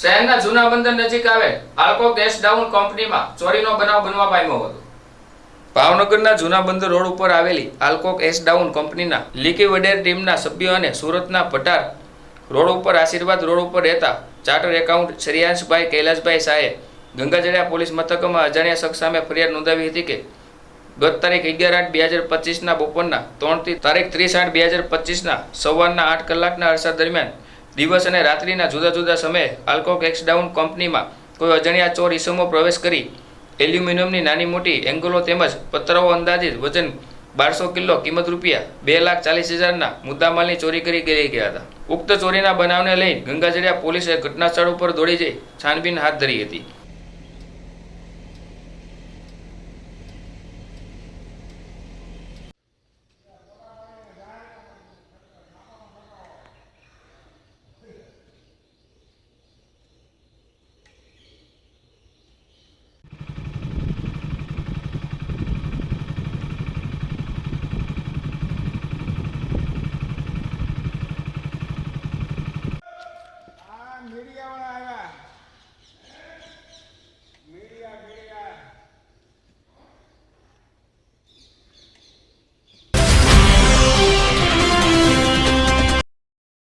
શહેરના જૂના બંદર નજીક આવે આલ્કો ગેસ ડાઉન કંપનીમાં ચોરીનો બનાવ બનવા પામ્યો હતો. ભાવનગરના જૂના બંદર રોડ ઉપર આવેલી આલકોક એસ ડાઉન કંપનીના લીકી વડેર ટીમના સભ્યો અને સુરતના પટાર રોડ ઉપર આશીર્વાદ રોડ ઉપર રહેતા ચાર્ટર એકાઉન્ટ શ્રેયાંશભાઈ કૈલાસભાઈ શાહે ગંગાજળિયા પોલીસ મથકમાં અજાણ્યા શખ્સ સામે ફરિયાદ નોંધાવી હતી કે ગત તારીખ અગિયાર આઠ બે હજાર પચીસના બપોરના ત્રણથી તારીખ ત્રીસ આઠ બે હજાર પચીસના સવારના આઠ કલાકના અરસા દરમિયાન દિવસ અને રાત્રિના જુદા જુદા સમયે આલ્કોક એક્સ ડાઉન કંપનીમાં કોઈ અજાણ્યા ચોર ઈસમો પ્રવેશ કરી. એલ્યુમિનિયમની નાની મોટી એંગલો તેમજ પતરાઓ અંદાજિત વજન બારસો કિલો કિંમત રૂપિયા બે લાખ ચાલીસ હજારના મુદ્દામાલની ચોરી કરી ગઈ ગયા હતા. ઉક્ત ચોરીના બનાવને લઈ ગંગાજળિયા પોલીસે ઘટના સ્થળ ઉપર દોડી જઈ છાનબીન હાથ ધરી હતી.